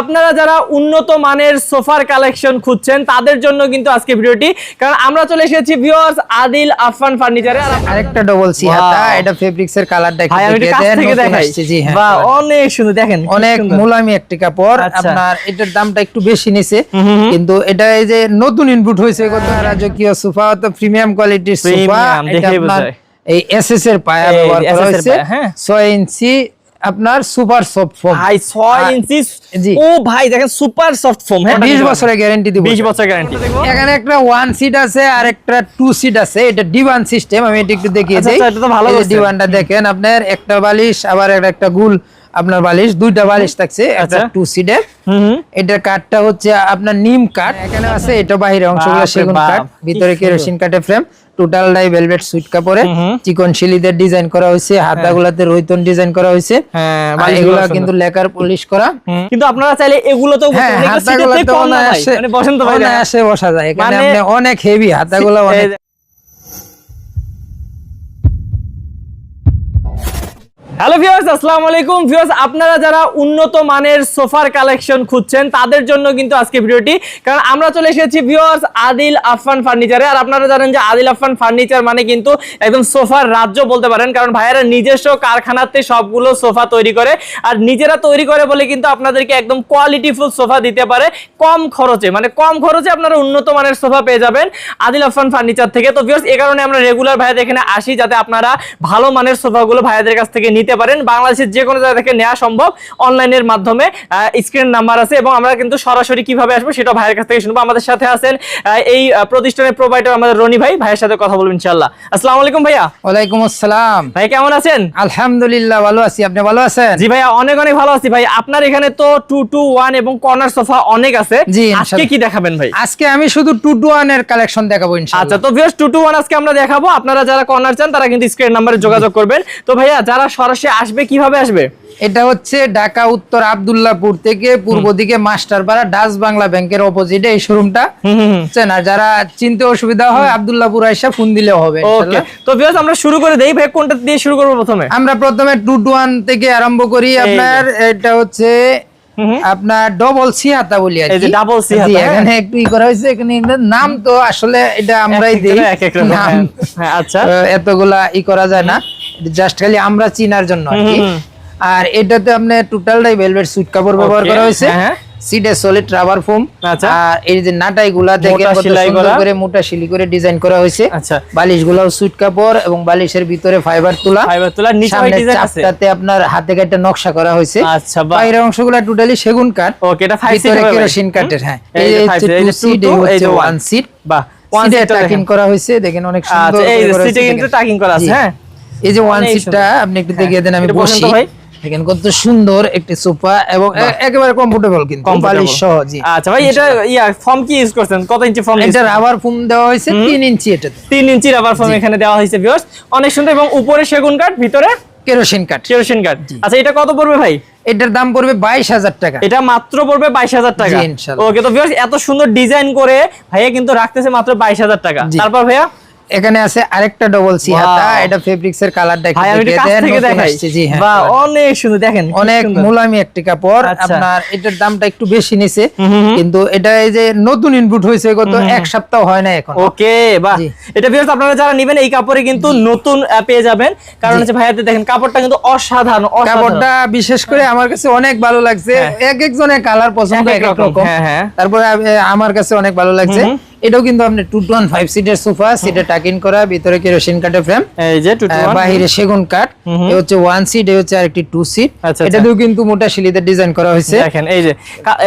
আপনারা যারা উন্নত মানের সোফার কালেকশন খুঁজছেন তাদের জন্য কিন্তু আজকে ভিডিওটি। কারণ আমরা চলে এসেছি ভিউয়ার্স আদিল আফান ফার্নিচারে আরেকটা ডবল সি হাতা এটা ফেব্রিক্স এর কালারটা একটু ভাই আমি কাছ থেকে দেখাই। জি হ্যাঁ বাহ অনেক সুন্দর দেখেন অনেক। মুলামি একটি কাপড় আচ্ছা। আপনার এটার দামটা একটু বেশি নিছে কিন্তু এটা এই যে নতুন ইনপুট হয়েছে কত রাজকীয় সোফা তো প্রিমিয়াম কোয়ালিটির সোফা এটা আপনার এই এসএস এর পায়া ব্যবহার করা হয়েছে হ্যাঁ। 6 ইঞ্চি আপনার সুপার সফট ফোম ভাই 6 ইঞ্চি। ও ভাই দেখেন সুপার সফট ফোম হ্যাঁ? 20 বছরের গ্যারান্টি দিব। 20 বছরের গ্যারান্টি এখানে একটা ওয়ান সিট আছে আর একটা টু সিট আছে। এটা ডিভান সিস্টেম আমি এটা একটু দেখিয়ে দেই। আচ্ছা, এটা তো ভালো। ডিভানটা দেখেন আপনার একটা বালিশ আবার একটা গুল। আপনার বালিশ দুইটা বালিশ থাকছে একটা আচ্ছা। টু হুম হুম এটার কাঠটা হচ্ছে আপনার নিম কাঠ এখানে আছে এটা বাইরে অংশগুলো সেগুন কাঠ ভিতরে কেরোসিন কাঠের frame total die velvet sweet কাপড়ে। চিকন শিলিদের ডিজাইন করা হয়েছে হাতাগুলাতে রৈতন ডিজাইন করা হয়েছে হ্যাঁ এগুলা কিন্তু লেকার পলিশ করা। কিন্তু আপনারা চাইলে হ্যাঁ এগুলো তো। অনায়াসে মানে। বসা যায় এখানে মানে- আপনি অনেক হেভি হাতাগুলো অনেক হ্যালো ভিউয়ার্স আসসালামু আলাইকুম ভিউয়ার্স আপনারা যারা উন্নত মানের সোফার কালেকশন খুঁজছেন, তাদের জন্য কিন্তু আজকে ভিডিওটি। কারণ আমরা চলে এসেছি ভিউয়ার্স আদিল আফান ফার্নিচারে। আর আপনারা জানেন যে আদিল আফান ফার্নিচার মানে কিন্তু একদম সোফার রাজ্য বলতে পারেন। কারণ ভাইয়ারা নিজস্ব কারখানাতে সবগুলো সোফা তৈরি করে। আর নিজেরা তৈরি করে বলে কিন্তু আপনাদেরকে একদম কোয়ালিটিফুল সোফা দিতে পারে কম খরচে। মানে কম খরচে আপনারা উন্নত মানের সোফা পেয়ে যাবেন আদিল আফান ফার্নিচার থেকে। তো ভিউয়ার্স এই কারণে আমরা রেগুলার ভাইয়াদের এখানে আসি যাতে আপনারা ভালো মানের সোফাগুলো ভাইয়াদের কাছ থেকে নিতে পারেন। বাংলাদেশের যে কোনো জায়গা থেকে নেওয়া সম্ভব। অনলাইনের মাধ্যমে স্ক্রিন নাম্বার আছে এবং আমরা কিন্তু সরাসরি কীভাবে আসব সেটা ভাইয়ের কাছ থেকে শুনব। আমাদের সাথে আছেন এই প্রতিষ্ঠানের প্রোভাইডার আমাদের রনি ভাই। ভাইয়ের সাথে কথা বলব ইনশাল্লাহ আসসালামু আলাইকুম ভাইয়া। ওয়ালাইকুম আসসালাম। ভাই কেমন আছেন? আলহামদুলিল্লাহ ভালো আছি। আপনি ভালো আছেন? জি ভাইয়া অনেক অনেক ভালো আছি ভাই। আপনার এখানে তো টু টু ওয়ান এবং কর্নার সোফা অনেক আছে। জি, আজকে। কি দেখাবেন ভাই? আজকে আমি শুধু টু টু ওয়ানের কালেকশন দেখাবো আচ্ছা তো ভিউয়ার্স টু টু ওয়ান আজকে আমরা দেখাবো। আপনারা যারা কর্নার চান তারা কিন্তু স্ক্রিন নাম্বারে যোগাযোগ করবেন। তো ভাইয়া যারা সরাসরি আসবে কীভাবে আসবে? এটা হচ্ছে ঢাকা উত্তর আব্দুল্লাহপুর থেকে পূর্ব দিকে মাস্টারপাড়া ডাচ বাংলা ব্যাংকের অপোজিটে এই শোরুমটা আর যারা চিনতে অসুবিধা হয় আব্দুল্লাহপুর আইসা ফোন দিলেও হবে ওকে তো ভিউয়ার্স আমরা শুরু করে দেই ভাই কোনটা দিয়ে শুরু করব প্রথমে? আমরা প্রথমে টু টু ওয়ান থেকে আরম্ভ করি আপনার এটা হচ্ছে আপনার ডবল সি হাতা বলি আর কি। double C হাতা, হ্যাঁ। এখানে একটু ই করা হয়েছে এখানে নাম তো আসলে এটা আমরাই দিই। হ্যাঁ। হ্যাঁ, আচ্ছা। এতগুলা ই করা যায় না। জাস্ট খালি আমরা চিনার জন্য আর কি। আর এটাতে আপনি টোটালটাই ভেলভেট সুইট কাপড় ব্যবহার করা হয়েছে। হ্যাঁ, হ্যাঁ। সিডে সলিড রাবার ফোম আচ্ছা। আর এই যে নাটাই গুলা সুন্দর করে। মোটা শিলি করে ডিজাইন করা হয়েছে। আচ্ছা। বালিশ গুলাও সুইট কাপড় এবং বালিশের ভিতরে ফাইবার তোলা। ফাইবার তোলা আছে। চাপটাতে আপনার হাতে কাটে নকশা করা হয়েছে। আচ্ছা বাইরের অংশগুলো টোটালি সেগুন কাঠ। ওকে এটা 5 সিট কেরোসিন কাঠের হ্যাঁ। এই এই যে এই সিট এই এই যে ওয়ান সিট বা ওয়ান সিটে টাকিং করা হয়েছে দেখেন অনেক সুন্দর আচ্ছা এই করে করা সিটে কিন্তু টাকিং করা আছে হ্যাঁ। এই যে ওয়ান অনেক সিটটা আপনি একটু দেখিয়ে দেন আমি বসি। দেখেন কত সুন্দর একটি সোফা এবং একেবারে কমফোর্টেবল কিন্তু বালিশ সহ জি। আচ্ছা ভাই এটা ইয়া ফর্ম কি ইউজ করছেন? কত ইঞ্চি ফর্ম এটা রাবার ফোম দেওয়া হয়েছে তিন ইঞ্চি এটাতে। তিন ইঞ্চি রাবার ফর্ম এখানে দেওয়া হয়েছে ভিউয়ার্স অনেক সুন্দর এবং উপরে সেগুন কাঠ ভিতরে কেরোসিন কাঠ। কেরোসিন কাঠ। আচ্ছা এটা কত পড়বে ভাই? এটার দাম পড়বে বাইশ হাজার টাকা। এটা মাত্র পড়বে বাইশ হাজার টাকা। ওকে তো ভিউয়ার্স এত সুন্দর ডিজাইন করে ভাইয়া কিন্তু রাখতেছে মাত্র বাইশ হাজার টাকা। তারপর ভাইয়া? এখানে আছে আরেকটা ডবল সি হাতা এটা ফেব্রিক্স এর জি হ্যাঁ বা অনেক সুন্দর দেখেন অনেক। মুলামি একটি কাপড় আচ্ছা। আপনার এটার দামটা একটু বেশি নিছে কিন্তু এটা এই যে নতুন ইনপুট হয়েছে গত এক সপ্তাহ হয় না এখন। ওকে বাহ। এটা ভিউয়ার্স আপনারা যারা নেবেন এই কাপড়ে কিন্তু নতুন পেয়ে যাবেন। কারণ হচ্ছে ভাইয়াতে দেখেন কাপড়টা কিন্তু অসাধারণ কাপড়টা বিশেষ করে আমার কাছে অনেক ভালো লাগছে। এক একজনের কালার পছন্দ এক এক রকম, রকম। হ্যাঁ, হ্যাঁ। তারপরে আমার কাছে অনেক ভালো লাগছে। এটাও কিন্তু আপনি টু টু ফাইভ সিটের সোফা সিটে টাকিন করা ভিতরে কেরোসিন কাঠের ফ্রেম এই যে বাহিরে সেগুন কাঠ এ হচ্ছে ওয়ান সিট এ হচ্ছে আরেকটি টু সিট এটা দিয়েও কিন্তু মোটা শিলিতে ডিজাইন করা হয়েছে। দেখেন এই যে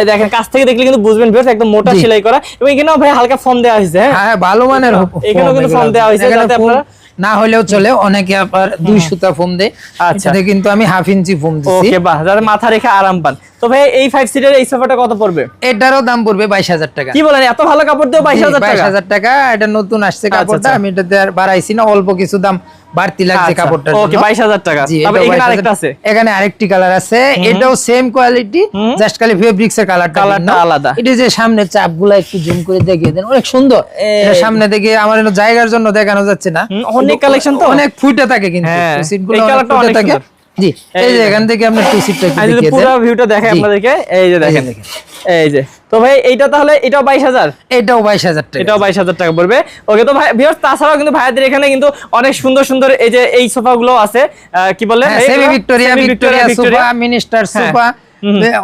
দেখেন কাছ থেকে দেখলে কিন্তু বুঝবেন ভিউয়ার্স একদম মোটা। সেলাই করা। এবং এখানেও ভাই হালকা ফর্ম দেওয়া হয়েছে হ্যাঁ? হ্যাঁ ভালো মানের এখানেও কিন্তু ফর্ম দেওয়া হয়েছে যাতে আপনারা- না হলেও চলে অনেকে আবার দুই সুতা ফোম দেয়। আচ্ছা। কিন্তু আমি হাফ ইঞ্চি ফোম দিচ্ছি ওকে বাহ যাতে মাথা রেখে আরাম পান। তো ভাই এই ফাইভ সিটের এই সোফাটা কত পড়বে? এটারও দাম পড়বে বাইশ হাজার টাকা। কি বলেন এত ভালো কাপড় দিয়ে বাইশ হাজার টাকা? হাজার টাকা এটা নতুন আসছে কাপড়টা আচ্ছা। আমি এটা বাড়াইছি না অল্প কিছু দাম বাড়তি লাগছে কাপড়টার ওকে জন্য। বাইশ হাজার টাকা। জি, তারপর এটাও এখানে আরেকটা আছে। এখানে আরেকটি কালার আছে। এটাও সেম কোয়ালিটি জাস্ট খালি ফেব্রিক্স এর কালারটা কালারটা আলাদা। এটা যে সামনে চাপগুলা একটু জুম করে দেখিয়ে দেন অনেক সুন্দর। এটা সামনে থেকে আমার এখানে জায়গার জন্য দেখানো যাচ্ছে না। অনেক কালেকশন তো। অনেক ফুটে থাকে কিন্তু। হ্যাঁ, সিটগুলো এই অনেক কালারটা ফুটে থাকে। জি এই যে এখান থেকে আপনি টু সিটটা দেখিয়ে পুরো ভিউটা দেখাই আপনাদেরকে। এই যে দেখেন। দেখেন। এই যে। তো ভাই এইটা তাহলে এটাও বাইশ হাজার? এটাও বাইশ হাজার টাকা। এটাও বাইশ হাজার টাকা পড়বে। ওকে তো ভাই ভিউয়ার্স তাছাড়াও কিন্তু ভাইয়াদের এখানে কিন্তু অনেক সুন্দর সুন্দর এই যে এই সোফা গুলো আছে। আহ, কি বলে? Victoria Victoria sofa minister. Sofa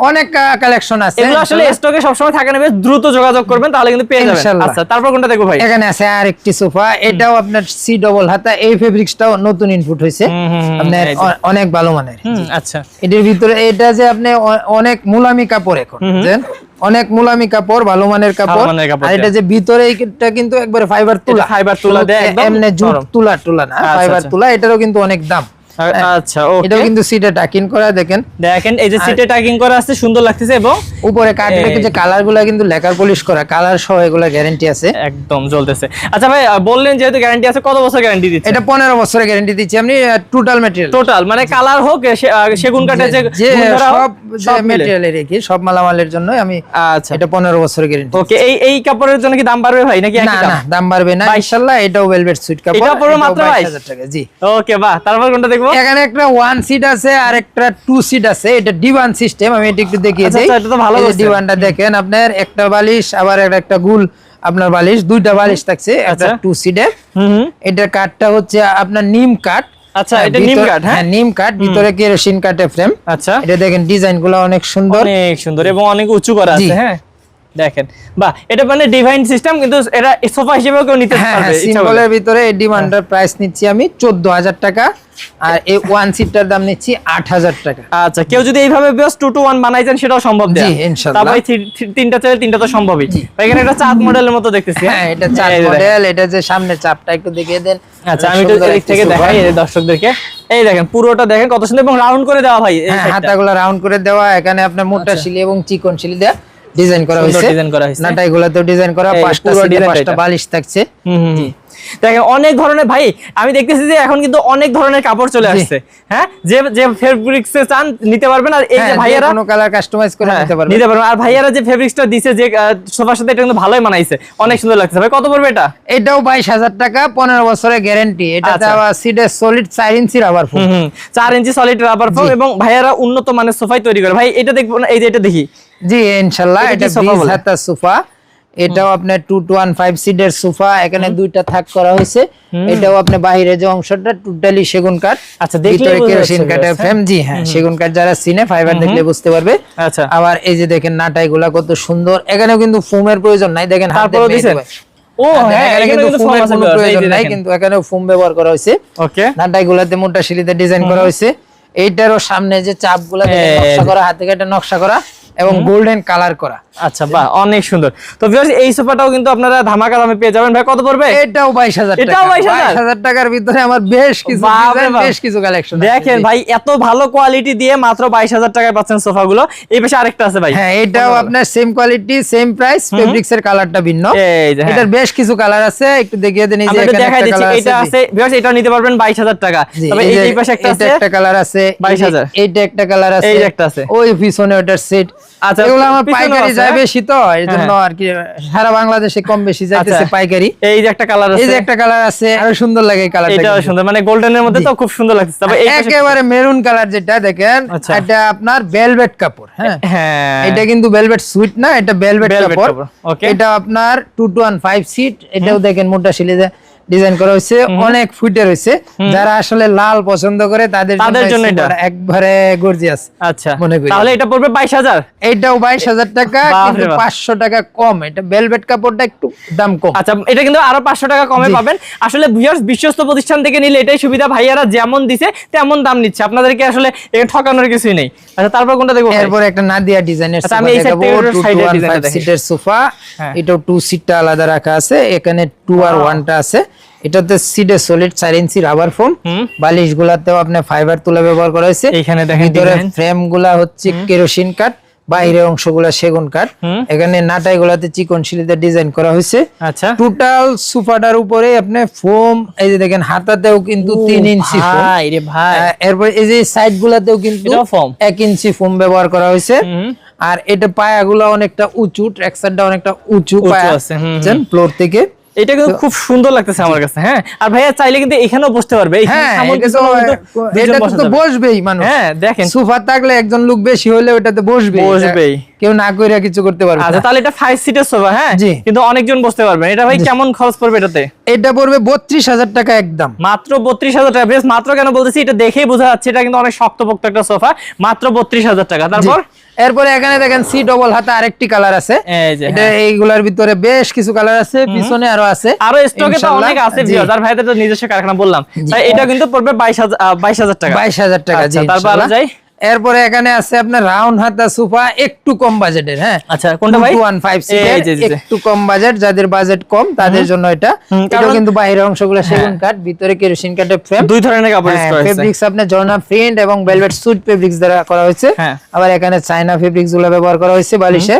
অনেক কালেকশন আছে। এগুলো আসলে স্টকে সবসময় থাকে না বেশ দ্রুত যোগাযোগ করবেন তাহলে কিন্তু পেয়ে যাবেন। আচ্ছা তারপর কোনটা দেখব ভাই? এখানে আছে আর একটি সোফা এটাও আপনার সি ডবল হাতা এই ফেব্রিক্সটাও নতুন ইনপুট হুম, আপনার অনেক ভালো মানের। আচ্ছা। এটার ভিতরে এটা যে আপনি অনেক মুলামি কাপড় এখন? অনেক মুলামি কাপড় ভালো মানের কাপড়। আর এটা যে ভিতরে এটা কিন্তু একবারে ফাইবার তুলা। fiber তুলা এমনি জুট তুলা তুলা না আচ্ছা, ফাইবার আচ্ছা। তুলা এটারও কিন্তু অনেক দাম। আচ্ছা ওকে এটাও কিন্তু সিটে টাকিন করা দেখেন। দেখেন এই যে সিটে টাকিং করা আছে সুন্দর লাগতেছে এবং উপরে কাঠের যে কালার কিন্তু লেকার পলিশ করা কালার সহ এগুলা গ্যারান্টি আছে। একদম জ্বলতেছে। আচ্ছা ভাই বললেন যেহেতু গ্যারান্টি আছে কত বছর গ্যারান্টি দিচ্ছে? এটা পনেরো বছরের গ্যারান্টি দিচ্ছি আপনি টোটাল মেটেরিয়াল টোটাল মানে কালার হোক সেগুন কাঠের যে সব সব মালামালের জন্য আমি আচ্ছা। এটা বছরের গ্যারান্টি ওকে এই এই কাপড়ের জন্য কি দাম বাড়বে ভাই নাকি একই দাম? দাম বাড়বে না বাইশ। ইনশাআল্লাহ এটাও ভেলভেট সুইট কাপড় মাত্র 22,000 টাকা জি। ওকে বাহ তারপর কোনটা দেখব? এখানে একটা ওয়ান সিট আছে আর একটা টু সিট আছে। এটা ডিভান সিস্টেম আমি এটা একটু দেখিয়ে আচ্ছা, দিই। আচ্ছা, এটা তো ভালো। ডিভানটা দেখেন আপনার একটা বালিশ আবার একটা- একটা গুল আপনার বালিশ দুইটা বালিশ থাকছে একটা আচ্ছা। টু সিটের হুম হুম। এটার কাঠটা হচ্ছে আপনার নিম কাঠ আচ্ছা, হ্যাঁ, এটা নিম কাঠ, হ্যাঁ? নিম কাঠ ভিতরে কেরোসিন কাঠের ফ্রেম আচ্ছা। এটা দেখেন ডিজাইনগুলো অনেক সুন্দর। অনেক সুন্দর এবং অনেক উঁচু করা আছে হ্যাঁ? দেখেন। বাহ এটা মানে ডিভাইন সিস্টেম কিন্তু এটা সোফা হিসেবেও কেউ নিতে হ্যাঁ পারবে হ্যাঁ সিম্বলের ভিতরে এই ডিমান্ডার প্রাইস নিচ্ছি আমি চোদ্দ হাজার টাকা আর এই ওয়ান সিটটার দাম নিচ্ছি আট হাজার টাকা। আচ্ছা কেউ যদি এইভাবে বেশ টু টু ওয়ান বানাইছেন সেটাও সম্ভব দেয়া। জি, ইনশাল্লাহ। তারপরে তিনটা চাইলে তিনটা তো সম্ভবই। এখানে একটা চাঁদ মডেলের মতো দেখতেছি হ্যাঁ? এটা চার এই যে দেখেন। মডেল এটা যে সামনে চাপটা একটু দেখিয়ে দেন। আচ্ছা আমি একটু এদিক থেকে দেখাই এই দর্শকদেরকে। এই দেখেন পুরোটা দেখেন কত সুন্দর এবং রাউন্ড করে দেওয়া ভাই হ্যাঁ হাতাগুলো রাউন্ড করে দেওয়া এখানে আপনার মোটা শিলি এবং চিকন শিলি দেওয়া ডিজাইন করা হয়েছে ডিজাইন করা হয়েছে। গুলাতেও ডিজাইন করা পাঁচটা পাঁচটা বালিশ থাকছে হুম হুম। দেখেন অনেক ধরনের ভাই আমি দেখতেছি যে এখন কিন্তু অনেক ধরনের কাপড় চলে। আসছে হ্যাঁ? যে যে ফেব্রিক্স চান নিতে পারবেন আর এই যে হ্যাঁ, ভাইয়ারা কোনো কালার কাস্টমাইজ করে হ্যাঁ, নিতে পারবেন। নিতে পারবেন। আর ভাইয়ারা যে ফেব্রিক্সটা দিছে যে সোফার সাথে এটা কিন্তু ভালোই মানাইছে অনেক সুন্দর লাগছে ভাই কত পড়বে এটা? এটাও বাইশ হাজার টাকা পনেরো বছরের গ্যারান্টি এটা আচ্ছা। দেওয়া সিডের সলিড চার ইঞ্চি রাবার ফোম হুম হুম চার ইঞ্চি সলিড রাবার ফোম এবং ভাইয়ারা উন্নত মানের সোফাই তৈরি করে। ভাই এটা দেখব না এই যে এটা দেখি। জি ইনশাল্লাহ এটা কি এটা সোফা বিশ বলে? হাতা সোফা। এটাও আপনার টু টু ওয়ান ফাইভ সিটের সোফা এখানে দুইটা থাক করা হয়েছে। এটাও আপনার বাহিরে যে অংশটা টোটালি সেগুন কাঠ। আচ্ছা, ভিতরে কেরোসিন কাঠের হ্যাঁ? ফ্রেম জি হ্যাঁ সেগুন কাঠ যারা সিনে ফাইবার দেখলে বুঝতে পারবে। আচ্ছা। আবার এই যে দেখেন নাটাই গুলা কত সুন্দর। এখানেও কিন্তু ফোমের প্রয়োজন নাই। দেখেন হাত ও হ্যাঁ এখানে এখানে কিন্তু ফোমের কোনো প্রয়োজন নাই। কিন্তু এখানেও ফোম ব্যবহার করা হয়েছে। ওকে। নাটাই গুলাতে মোটা সিঁড়িতে ডিজাইন করা হয়েছে। এইটারও সামনে যে চাপগুলা দেখেন, নকশা করা হাতে কেটে নকশা করা এবং গোল্ডেন কালার করা। আচ্ছা বাহ অনেক সুন্দর। তো ভিউয়ার্স এই সোফাটাও কিন্তু আপনারা ধামাকা দামে পেয়ে যাবেন। ভাই কত পড়বে? এটাও বাইশ হাজার এটাও 22,000 হাজার? টাকার ভিতরে আমার বেশ কিছু। বেশ কিছু কালেকশন দেখেন ভাই এত ভালো কোয়ালিটি দিয়ে মাত্র বাইশ হাজার টাকায় পাচ্ছেন সোফা গুলো এই পাশে আরেকটা আছে ভাই। হ্যাঁ এটাও আপনার same quality same price fabrics এর কালারটা ভিন্ন। হ্যাঁ। এটার বেশ কিছু কালার আছে। একটু দেখিয়ে দেন এই যে এখানে দেখাই দিচ্ছি এটা আছে ভিউয়ার্স এটা নিতে পারবেন বাইশ হাজার টাকা। তবে এই পাশে একটা আছে একটা কালার আছে এই যে 22,000 এইটা একটা কালার আছে। এই একটা আছে। ওই পিছনে ওটার সেট আচ্ছা, এগুলো আমার পাইকারি যায় হ্যাঁ? বেশি তো এই জন্য আর কি সারা বাংলাদেশে কম বেশি যাইতেছে আচ্ছা। পাইকারি। এই যে একটা কালার এই যে একটা কালার আছে আরও সুন্দর লাগে এই কালারটা এটাও সুন্দর মানে গোল্ডেনের মধ্যে তো খুব সুন্দর লাগছে। তবে একেবারে মেরুন কালার যেটা দেখেন আচ্ছা। এটা আপনার ভেলভেট কাপড় হ্যাঁ? হ্যাঁ। এটা কিন্তু ভেলভেট সুইট না এটা ভেলভেট কাপড়। এটা আপনার two two one five seat এটাও দেখেন মোটা সিলিজে ডিজাইন করা হয়েছে অনেক ফুটের হয়েছে যারা আসলে লাল পছন্দ করে তাদের তাদের জন্য এটা। একবারে গর্জিয়াস আচ্ছা। মনে করি। তাহলে এটা পড়বে বাইশ হাজার? এইটাও বাইশ হাজার টাকা কিন্তু বাপ। পাঁচশো টাকা কম। এটা ভেলভেট কাপড়টা একটু দাম কম। আচ্ছা এটা কিন্তু আরও পাঁচশো টাকা কমে পাবেন। আসলে ভিউয়ার্স বিশ্বস্ত প্রতিষ্ঠান থেকে নিলে এটাই সুবিধা। ভাইয়ারা যেমন দিছে তেমন দাম নিচ্ছে। আপনাদেরকে আসলে এখানে ঠকানোর কিছুই নেই। আচ্ছা তারপর কোনটা দেখব এরপর একটা নাদিয়া ডিজাইনের আচ্ছা, সোফা আমি এই side দেখাবো। থেকে একটু টু side এর টা দেখি। সিটের সোফা। এটাও টু সিটটা আলাদা রাখা আছে। এখানে টু আর ওয়ানটা আছে। এটাতে সিটে সলিড চার ইঞ্চি রাবার ফোম। বালিশ গুলাতেও আপনার ফাইবার তুলা ব্যবহার করা হয়েছে। এখানে দেখেন ভিতরে। ফ্রেমগুলা হচ্ছে কেরোসিন কাঠ বাইরের অংশগুলা সেগুন কাঠ। এখানে নাটাই গুলাতে চিকন শিলিতে ডিজাইন করা হয়েছে। আচ্ছা। টোটাল সোফাটার উপরে আপনি ফোম এই যে দেখেন হাতাতেও কিন্তু তিন ইঞ্চি ভাই রে ভাই। এরপর এই যে সাইড গুলাতেও কিন্তু? এক ইঞ্চি ফোম ব্যবহার করা হয়েছে। আর এটা পায়াগুলো অনেকটা উঁচু ট্র্যাকসারটা অনেকটা উঁচু উঁচু পায়া আছে, ফ্লোর থেকে। এটা কিন্তু খুব সুন্দর লাগতেছে আমার কাছে হ্যাঁ? আর ভাইয়া চাইলে কিন্তু এখানেও বসতে পারবে। হ্যাঁ এটা তো। বসবেই মানুষ। হ্যাঁ দেখেন। সোফা থাকলে একজন লোক বেশি হলে ওটাতে বসবে বসবেই। কেউ না কইরা কিছু করতে পারবে আচ্ছা তাহলে এটা ফাইভ সিটের সোফা হ্যাঁ? জি। কিন্তু অনেকজন বসতে পারবে এটা ভাই কেমন খরচ পড়বে এটাতে? এটা পড়বে বত্রিশ হাজার টাকা একদম। মাত্র বত্রিশ হাজার টাকা। বেশ মাত্র কেন বলতেছি এটা দেখেই বোঝা যাচ্ছে এটা কিন্তু অনেক শক্তপোক্ত একটা সোফা। মাত্র বত্রিশ হাজার টাকা। তারপর? এরপরে এখানে দেখেন সি ডবল হাতে আরেকটি কালার আছে। এটা হ্যাঁ। এইগুলার ভিতরে বেশ কিছু কালার আছে পিছনে আরও আছে। আরও স্টকে তো অনেক আছে viewers, ভাইদের তো নিজস্ব কারখানা বললাম। তাই এটা কিন্তু পড়বে বাইশ হাজার বাইশ হাজার টাকা। বাইশ হাজার টাকা জি আচ্ছা, তারপর আরও যাই। এরপরে এখানে আছে আপনার রাউন্ড হাতা সোফা একটু কম বাজেটের হ্যাঁ? আচ্ছা কোনটা ভাই? ওয়ান ফাইভ এই যে, যে, যে। একটু কম বাজেট যাদের বাজেট কম তাদের জন্য এটা। এটা কিন্তু বাইরের অংশগুলো সেগুন কাঠ ভিতরে কেরোসিন কাঠের ফ্রেম দুই ধরনের কাপড় ইউজ করা হয়েছে। ফেব্রিক্স আপনার জর্না প্রিন্ট এবং ভেলভেট সুট ফেব্রিক্স দ্বারা করা হয়েছে। হ্যাঁ। আবার এখানে চায়না ফেব্রিক্সগুলো ব্যবহার করা হয়েছে বালিশে।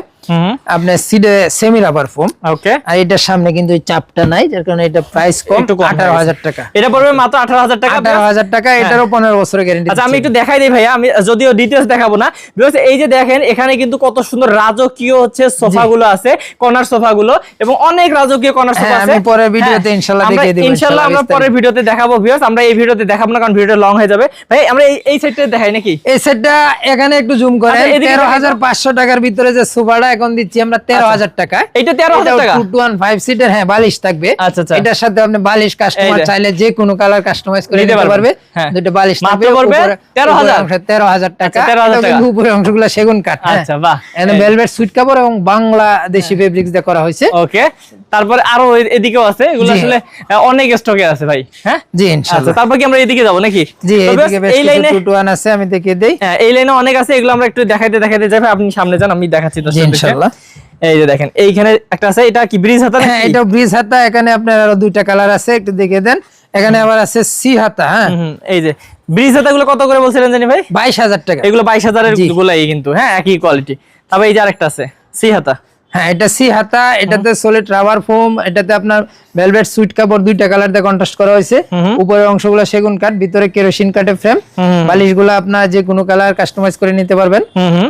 আপনার সিডে সেমি রাবার ফোম ওকে আর এটার সামনে কিন্তু চাপটা নাই যার কারণে এটা প্রাইস কম একটু কম আঠারো হাজার টাকা। এটা পড়বে মাত্র আঠারো হাজার টাকা আঠারো হাজার টাকা এটারও পনেরো বছরের গ্যারেন্টি আচ্ছা আমি একটু দেখাই দিই ভাইয়া আমি যদিও ডিটেলস দেখাবো না বিকজ এই যে দেখেন এখানে কিন্তু কত সুন্দর রাজকীয় হচ্ছে সোফা গুলো আছে কর্নার সোফা গুলো এবং অনেক রাজকীয় কর্নার সোফা হ্যাঁ, আছে। আমি পরের ভিডিওতে হ্যাঁ, আমরা দেখিয়ে দিব ইনশাল্লাহ আমরা পরের ভিডিওতে দেখাবো ভিউয়ার্স আমরা এই ভিডিওতে দেখাবো না কারণ ভিডিওটা লং হয়ে যাবে। ভাই আমরা এই এই সাইডটা দেখাই নাকি? এই সেটটা এখানে একটু জুম করে আচ্ছা, এদিকে তেরো দেখাই হাজার পাঁচশো টাকার ভিতরে যে সোফাটা এখন দিচ্ছি আমরা তেরো হাজার টাকা। এটা তেরো হাজার টাকা? টু ওয়ান ফাইভ সিটের হ্যাঁ বালিশ থাকবে। আচ্ছা, আচ্ছা। এটার সাথে আপনি বালিশ কাস্টমার চাইলে যে কোনো কালার কাস্টমাইজ করে নিতে নিতে পারবে। হ্যাঁ। দুটো বালিশ থাকবে তেরো হাজার। তেরো হাজার টাকা। আচ্ছা, 13,000 কিন্তু টাকা। অংশগুলো সেগুন কাঠ হ্যাঁ। আচ্ছা, বাহ। ভেলভেট সুইট কাপড় এবং বাংলাদেশি ফেব্রিক্স দিয়ে করা হয়েছে। ওকে তারপরে আরও এদিকেও আছে এগুলো আসলে অনেক স্টকে আছে ভাই হ্যাঁ? জি আচ্ছা ইনশাআল্লাহ তারপর কি আমরা এদিকে যাব নাকি? জি বেশ, কিছু লাইনে আছে আমি দেখিয়ে দেই। হ্যাঁ এই লাইনে অনেক আছে এগুলো আমরা একটু দেখাইতে দেখাইতে যাবে আপনি সামনে যান আমি দেখাচ্ছি ইনশাআল্লাহ এই যে দেখেন এইখানে একটা আছে এটা কি ব্রিজ হাতা হ্যাঁ এটা ব্রিজ হাতা এখানে আপনার আরও দুইটা কালার আছে একটু দেখে দেন। এখানে আবার আছে সি হাতা হ্যাঁ। এই যে ব্রিজ হাতা গুলো কত করে বলছিলেন জানি ভাই? বাইশ হাজার টাকা। এগুলো বাইশ হাজারের জি। গুলাই কিন্তু হ্যাঁ একই কোয়ালিটি তারপর এই যে আরেকটা আছে সি হাতা। হ্যাঁ এটা সি হাতা এটাতে সলিড রাবার ফোম এটাতে আপনার ভেলভেট সুইট কাপড় দুইটা কালার দিয়ে কন্ট্রাস্ট করা হয়েছে। উপরের অংশগুলো সেগুন কাঠ ভিতরে কেরোসিন কাঠের ফ্রেম বালিশগুলো আপনার যে কোনো কালার কাস্টমাইজ করে নিতে পারবেন।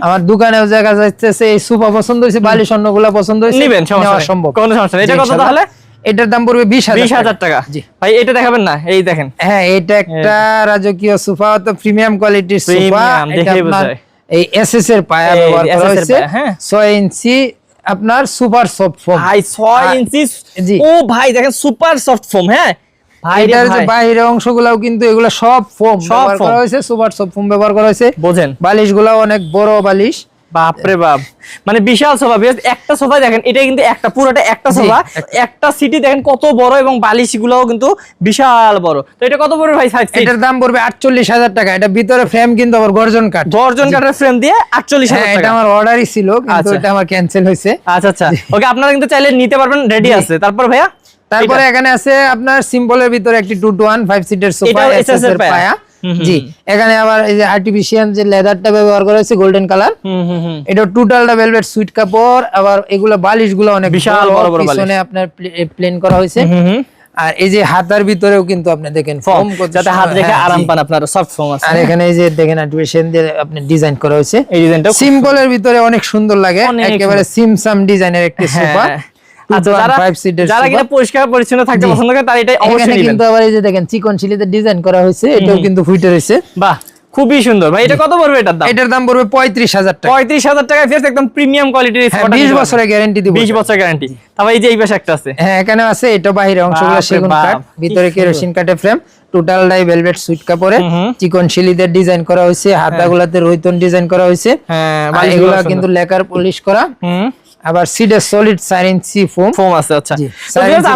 আমার দোকানেও জায়গা যাচ্ছে এই সোফা পছন্দ হয়েছে বালিশ অন্যগুলো পছন্দ হয়েছে নিবেন সমস্যা সম্ভব। কোনো সমস্যা এটা কত তাহলে? এটার দাম পড়বে বিশ হাজার টাকা। ভাই এটা দেখাবেন না? এই দেখেন। হ্যাঁ এটা একটা রাজকীয় সোফা তো প্রিমিয়াম কোয়ালিটির সোফা। এই এসএস এর পায়া ব্যবহার করা হয়েছে। হ্যাঁ। 6 ইঞ্চি আপনার সুপার সফট ফোম। ভাই 6 ইঞ্চি ও ভাই দেখেন সুপার সফট ফোম হ্যাঁ? ভাই রে এটার যে বাইরে অংশগুলোও কিন্তু এগুলো সব ফোম ব্যবহার করা হয়েছে সুপার সফট ফোম ব্যবহার করা হয়েছে। বোঝেন। বালিশগুলো অনেক বড় বালিশ। বাপরে বাপ। মানে বিশাল সোফা একটা সোফা দেখেন এটা কিন্তু একটা পুরোটা একটা সোফা একটা সিটি দেখেন কত বড় এবং বালিশ গুলোও কিন্তু বিশাল বড়। তো এটা কত পড়বে ভাই সাইজ এটার দাম পড়বে আটচল্লিশ হাজার টাকা। এটা ভিতরে ফ্রেম কিন্তু আবার গর্জন কাঠ। গর্জন কাঠের ফ্রেম দিয়ে আটচল্লিশ হ্যাঁ হাজার এটা টাকা আমার অর্ডারই ছিল কিন্তু আচ্ছা। এটা আমার ক্যান্সেল হয়েছে। আচ্ছা আচ্ছা। ওকে আপনারা কিন্তু চাইলে নিতে পারবেন রেডি আছে। তারপর ভাইয়া? তারপরে এখানে আছে আপনার সিম্পলের ভিতরে একটি টু টু ওয়ান ফাইভ সিটের সোফা পায়া। জি এখানে আবার এই যে আর্টিফিশিয়াল যে লেদারটা ব্যবহার করা হয়েছে গোল্ডেন কালার হুম হুম হুম। এটা টোটালটা ভেলভেট সুইট কাপড় আবার এগুলো বালিশগুলো অনেক বিশাল বড় বড় বালিশ। আপনার প্লেন করা হয়েছে। আর এই যে হাতার ভিতরেও কিন্তু আপনি দেখেন ফোম যাতে হাত। রেখে হ্যাঁ, আরাম। পান আপনারা সফট ফোম আছে। আর এখানে এই যে দেখেন আর্টিফিশিয়াল দিয়ে আপনি ডিজাইন করা হয়েছে। এই ডিজাইনটা সিম্পলের ভিতরে অনেক সুন্দর লাগে একেবারে সিমসাম ডিজাইনের একটি সোফা আচ্ছা যারা যারা কিনা পরিষ্কার পরিচ্ছন্ন থাকতে পছন্দ করে তারা এটাই অবশ্যই কিন্তু আবার এই যে দেখেন চিকন শিলিতে ডিজাইন করা হয়েছে এটাও কিন্তু ফুটে রয়েছে বাহ খুবই সুন্দর। ভাই এটা কত পড়বে এটার দাম? এটার দাম পড়বে পঁয়ত্রিশ হাজার টাকা। পঁয়ত্রিশ হাজার টাকায় ফেস একদম প্রিমিয়াম কোয়ালিটির হ্যাঁ বিশ বছরের গ্যারেন্টি দিব বিশ বছর গ্যারান্টি তারপর এই যে এই পাশে একটা আছে। হ্যাঁ এখানে আছে এটা বাইরে অংশগুলো বাপরে সেগুন কাঠ ভিতরে কেরোসিন কাঠের frame total dye velvet suit কাপড়ে। চিকন শিলিদের ডিজাইন করা হয়েছে হাতাগুলাতে রৈতন ডিজাইন করা হয়েছে। হ্যাঁ এগুলা কিন্তু লেকার পলিশ করা। হুম। আবার সিডের সলিড চার ইঞ্চি ফোম ফোম আছে আচ্ছা।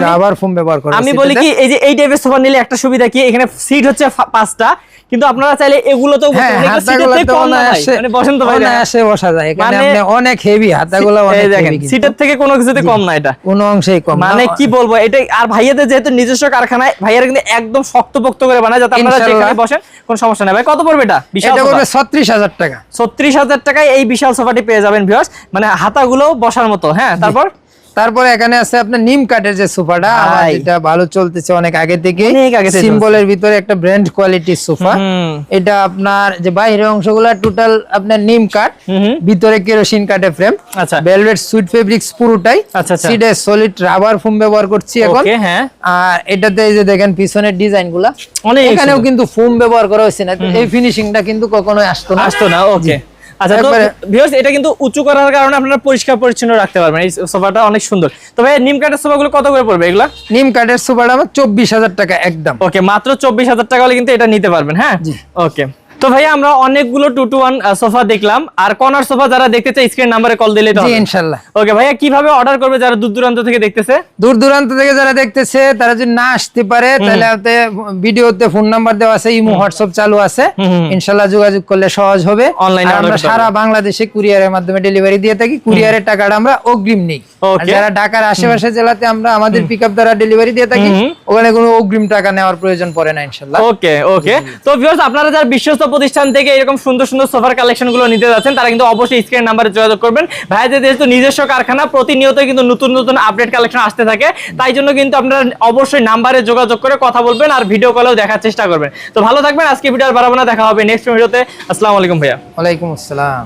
রাবার ফোম ব্যবহার করা আমি বলি কি এই যে এই টাইপের সোফা নিলে একটা সুবিধা কি? এখানে সিট হচ্ছে পাঁচটা কিন্তু আপনারা চাইলে হ্যাঁ। এগুলো তো মানে বসেন তো ভাই বসা যায় এখানে মানে- আপনি অনেক হেভি হাতাগুলো অনেক দেখেন সিটের থেকে কোনো কিছুতে কম না এটা। কোনো অংশেই কম মানে কি বলব এটা আর ভাইয়াদের যেহেতু নিজস্ব কারখানায় ভাইয়ারা কিন্তু একদম শক্তপোক্ত করে বানায় যাতে আপনারা যেখানে বসেন কোনো সমস্যা নেই। ভাই কত পড়বে এটা? বিশাল এটা পড়বে ছত্রিশ হাজার টাকা। ছত্রিশ হাজার টাকায় এই বিশাল সোফাটি পেয়ে যাবেন ভিউয়ার্স মানে হাতাগুলো বসার মতো হ্যাঁ তারপর? তারপরে এখানে আছে আপনার নিম কাঠের যে সোফাটা। যেটা ভালো চলতেছে অনেক আগে থেকে সিম্বলের ভিতরে একটা ব্র্যান্ড কোয়ালিটির সোফা। এটা আপনার যে বাইরের অংশগুলো টোটাল আপনার নিম কাঠ। ভিতরে কেরোসিন কাঠের ফ্রেম আচ্ছা। ভেলভেট সুইট ফেব্রিক্স পুরোটাই। আচ্ছা। সিডে সলিড রাবার ফোম ব্যবহার করছি এখন। হ্যাঁ। আর এটাতে এই যে দেখেন পিছনের ডিজাইনগুলা। অনেক এখানেও কিন্তু ফোম ব্যবহার করা হয়েছে না। এই ফিনিশিংটা কিন্তু কখনোই আসতো না। আসতো না ওকে আচ্ছা তো ভিউয়ার্স এটা কিন্তু উঁচু করার কারণে আপনারা পরিষ্কার পরিচ্ছন্ন রাখতে পারবেন। এই সোফাটা অনেক সুন্দর। তবে নিম কাঠের সোফাগুলো কত করে পড়বে এগুলা? নিম কাঠের সোফাটা আমার চব্বিশ হাজার টাকা একদম। ওকে মাত্র চব্বিশ হাজার টাকা হলে কিন্তু এটা নিতে পারবেন হ্যাঁ? ওকে। তো ভাই আমরা অনেকগুলো টু টু ওয়ান সোফা দেখলাম। আর কর্নার সোফা যারা দেখতে চায় স্ক্রিন নাম্বারে কল দিলে জি ইনশাল্লাহ। ওকে ভাইয়া কীভাবে অর্ডার করবে যারা দূর দূরান্ত থেকে দেখতেছে? দূর দূরান্ত থেকে যারা দেখতেছে তারা যদি না আসতে পারে তাহলে হাতে ভিডিওতে ফোন নাম্বার দেওয়া আছে ইমো হোয়াটসঅ্যাপ চালু আছে। ইনশাল্লাহ যোগাযোগ করলে সহজ হবে। এ আমরা সারা বাংলাদেশে কুরিয়ারের মাধ্যমে ডেলিভারি দিয়ে থাকি। কুরিয়ারের টাকাটা আমরা অগ্রিম নেই। যারা ঢাকার আশেপাশে জেলাতে আমরা আমাদের পিকআপ দ্বারা ডেলিভারি দিয়ে থাকি ওখানে কোনো অগ্রিম টাকা নেওয়ার প্রয়োজন পড়ে না ইনশাল্লাহ। ওকে ওকে তো ভিউয়ার্স আপনারা যারা বিশ্বস্ত প্রতিষ্ঠান থেকে এরকম সুন্দর সুন্দর সোফার কালেকশনগুলো নিতে যাচ্ছেন, তারা কিন্তু অবশ্যই স্ক্রিন নাম্বারে যোগাযোগ করবেন। ভাইদের যেহেতু নিজস্ব কারখানা প্রতিনিয়ত কিন্তু নতুন নতুন আপডেট কালেকশন আসতে থাকে। তাই জন্য কিন্তু আপনারা অবশ্যই নাম্বারে যোগাযোগ করে কথা বলবেন আর ভিডিও কলেও দেখার চেষ্টা করবেন। তো ভালো থাকবেন, আজকে ভিডিও আর বাড়াবো না, দেখা হবে নেক্সট ভিডিওতে আসসালামু আলাইকুম ভাইয়া। ওয়ালাইকুম আসসালাম।